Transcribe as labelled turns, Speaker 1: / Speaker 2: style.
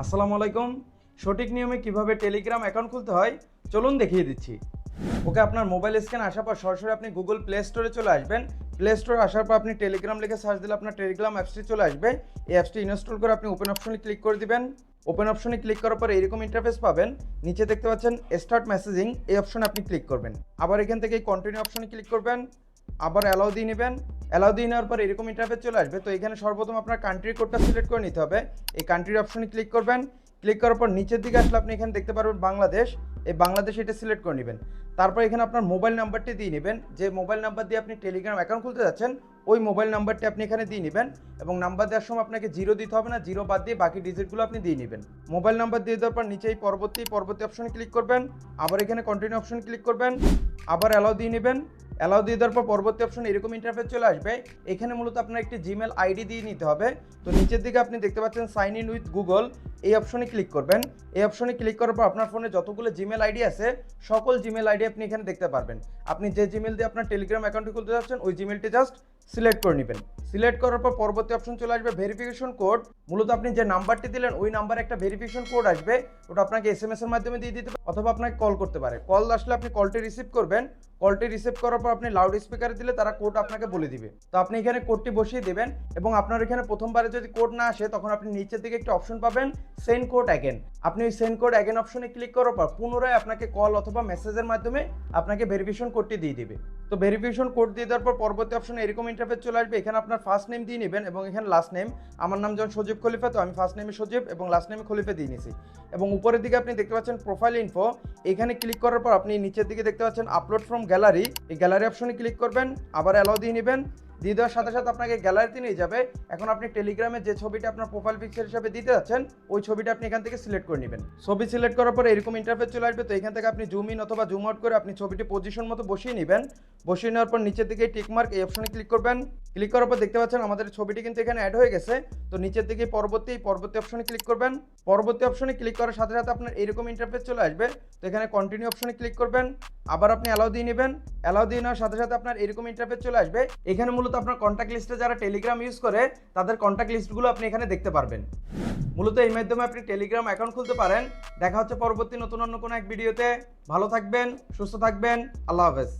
Speaker 1: আসসালামু আলাইকুম। সঠিক নিয়মে কীভাবে টেলিগ্রাম অ্যাকাউন্ট খুলতে হয়? চলুন দেখিয়ে দিচ্ছি। ওকে, আপনার মোবাইল স্ক্যান আসার পর সরাসরি আপনি গুগল প্লে স্টোরে চলে আসবেন। প্লে স্টোরে আসার পর আপনি টেলিগ্রাম লিখে সার্চ দিলে আপনার টেলিগ্রাম অ্যাপসটি চলে আসবে। এই অ্যাপসটি ইনস্টল করে আপনি ওপেন অপশনে ক্লিক করে দিবেন। ওপেন অপশনে ক্লিক করার পর এরকম ইন্টারফেস পাবেন। নিচে দেখতে পাচ্ছেন স্টার্ট মেসেজিং এই অপশনে আপনি ক্লিক করবেন। আবার এখান থেকে কন্টিনিউ অপশনে ক্লিক করবেন। আবার অ্যালাউ দিয়ে নেবেন। অ্যালাউ দিয়ে নেওয়ার পর এরকম ইন্টারফেস চলে আসবে। তো এখানে সর্বপ্রথম আপনার কান্ট্রি কোডটা সিলেক্ট করে নিতে হবে। এই কান্ট্রির অপশনে ক্লিক করবেন। ক্লিক করার পর নিচের দিকে আসলে আপনি এখানে দেখতে পারবেন বাংলাদেশ। এই বাংলাদেশ এটা সিলেক্ট করে নেবেন। তারপর এখানে আপনার মোবাইল নাম্বারটি দিয়ে নেবেন। যে মোবাইল নাম্বার দিয়ে আপনি টেলিগ্রাম অ্যাকাউন্ট খুলতে যাচ্ছেন, ওই মোবাইল নাম্বারটি আপনি এখানে দিয়ে নেবেন এবং নাম্বার দেওয়ার সময় আপনাকে জিরো দিতে হবে না জিরো বাদ দিয়ে বাকি ডিজিটগুলো আপনি দিয়ে নেবেন। মোবাইল নাম্বার দিয়ে দেওয়ার পর নিচে এই পরবর্তী পরবর্তী অপশনে ক্লিক করবেন। আবার এখানে কন্টিনিউ অপশন ক্লিক করবেন। আবার অ্যালাউ দিয়ে নেবেন। অ্যালাউ দিয়ে দেওয়ার পর পরবর্তী অপশন এরকম ইন্টারফেস চলে আসবে। এখানে মূলত আপনার একটি জিমেল আইডি দিয়ে নিতে হবে। তো নিচের দিকে আপনি দেখতে পাচ্ছেন সাইন ইন উইথ গুগল এই অপশনে ক্লিক করবেন। এই অপশনে ক্লিক করার পর আপনার ফোনে যতগুলো জিমেল আইডি আছে, সকল জিমেল আইডি আপনি এখানে দেখতে পারবেন। আপনি যে জিমেল দিয়ে আপনার টেলিগ্রাম অ্যাকাউন্টটি খুলতে যাচ্ছেন, ওই জিমেলটি জাস্ট সিলেক্ট করে নেবেন। সিলেক্ট করার পর পরবর্তী অপশন চলে আসবে ভেরিফিকেশন কোড মূলত আপনি যে নাম্বারটি দিলেন, ওই নাম্বারে একটা ভেরিফিকেশন কোড আসবে। ওটা আপনাকে এস এম এস এর মাধ্যমে দিয়ে দিতে অথবা আপনাকে কল করতে পারে। কল আসলে আপনি কলটি রিসিভ করবেন। কলটি রিসিভ করার পর আপনি লাউড স্পিকারে দিলে তারা কোড আপনাকে বলে দিবে। তো আপনি এখানে কোডটি বসিয়ে দেবেন এবং আপনার এখানে প্রথমবারে যদি কোড না আসে, তখন আপনি নিচের দিকে একটি অপশন পাবেন সেন্ড কোড অ্যাগেন আপনি ওই সেন্ড কোড অ্যাগেন অপশনে ক্লিক করার পর পুনরায় আপনাকে কল অথবা মেসেজের মাধ্যমে আপনাকে ভেরিফিকেশন কোডটি দিয়ে দিবে। তো ভেরিফিকেশন কোড দিয়ে দেওয়ার পর পরবর্তী অপশনে এরকম ইন্টারফেস চলে আসবে, এখানে আপনার ফার্স্ট নেম দিয়ে নেবেন এবং এখানে লাস্ট নেম আমার নাম যেমন সজীব খলিফা, তো আমি ফার্স্ট নেমে সজীব এবং লাস্ট নেমে খলিফা দিয়ে নিয়েছি এবং উপরের দিকে আপনি দেখতে পাচ্ছেন প্রোফাইল ইনফো এখানে ক্লিক করার পর আপনি নিচের দিকে দেখতে পাচ্ছেন আপলোড ফ্রম গ্যালারি এই গ্যালারি অপশনে ক্লিক করবেন, আবার অ্যালাউ দিয়ে নেবেন। দিয়ে দেওয়ার সাথে সাথে আপনাকে গ্যালারিতে নিয়ে যাবে। এখন আপনি টেলিগ্রামে যে ছবিটা আপনার প্রোফাইল পিকচার হিসাবে দিতে যাচ্ছেন, ওই ছবিটা আপনি এখান থেকে সিলেক্ট করে নেবেন। ছবি সিলেক্ট করার পরে এরকম ইন্টারফেস চলে আসবে, তো এখান থেকে আপনি জুম ইন অথবা জুম আউট করে আপনি ছবিটি পজিশন মতো বসিয়ে নেবেন। বসিয়ে নেওয়ার পর নিচের দিকে টিকমার্ক এই অপশনে ক্লিক করবেন। ক্লিক করার পর দেখতে পাচ্ছেন আমাদের ছবিটি কিন্তু এখানে অ্যাড হয়ে গেছে। তো নিচের দিকে পরবর্তী পরবর্তী অপশনে ক্লিক করবেন। পরবর্তী অপশনে ক্লিক করার সাথে সাথে আপনার এরকম ইন্টারফেস চলে আসবে। তো এখানে কন্টিনিউ অপশনে ক্লিক করবেন। আবার আপনি অ্যালাউ দিয়ে নেবেন। অ্যালাউ দিয়ে নেওয়ার সাথে সাথে আপনার এরকম ইন্টারফেস চলে আসবে। এখানে মূলত আপনার কন্ট্যাক্ট লিস্টে যারা টেলিগ্রাম ইউজ করে, তাদের কন্ট্যাক্ট লিস্টগুলো আপনি এখানে দেখতে পারবেন। মূলত এই মাধ্যমে আপনি টেলিগ্রাম অ্যাকাউন্ট খুলতে পারেন। দেখা হচ্ছে পরবর্তী নতুন অন্য কোনো এক ভিডিওতে ভালো থাকবেন, সুস্থ থাকবেন। আল্লাহ হাফেজ।